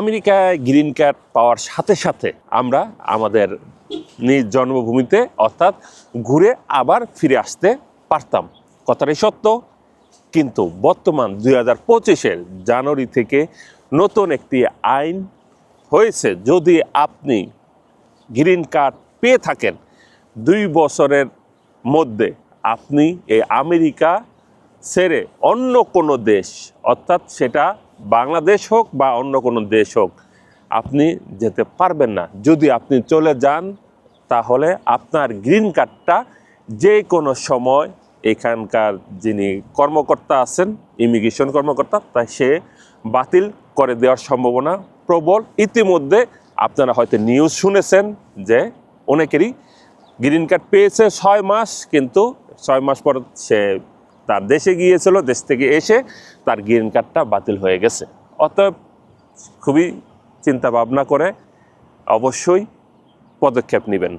আমেরিকায় green card পাওয়ার সাথে সাথে আমরা আমাদের নিজ জন্মভূমিতে, অর্থাৎ ঘুরে আবার ফিরে আসতে পারতাম। কথাটাই সত্য, কিন্তু বর্তমান দুই হাজার পঁচিশের জানুয়ারি থেকে নতুন একটি আইন হয়েছে। যদি আপনি গ্রিন কার্ড পেয়ে থাকেন, দুই বছরের মধ্যে আপনি এই আমেরিকা ছেড়ে অন্য কোনো দেশ, অর্থাৎ সেটা বাংলাদেশ হোক বা অন্য কোনো দেশ হোক, আপনি যেতে পারবেন না। যদি আপনি চলে যান, তাহলে আপনার গ্রিন কার্ডটা যে কোনো সময় এখানকার যিনি কর্মকর্তা আছেন, ইমিগ্রেশন কর্মকর্তা, তাই সে বাতিল করে দেওয়ার সম্ভাবনা প্রবল। ইতিমধ্যে আপনারা হয়তো নিউজ শুনেছেন যে অনেকেরই গ্রিন কার্ড পেয়েছে ছয় মাস, কিন্তু ছয় মাস পর সে তার দেশে গিয়েছিল, দেশ থেকে এসে তার গ্রিন কার্ডটা বাতিল হয়ে গেছে। অতএব খুবই চিন্তা ভাবনা করে অবশ্যই পদক্ষেপ নেবেন।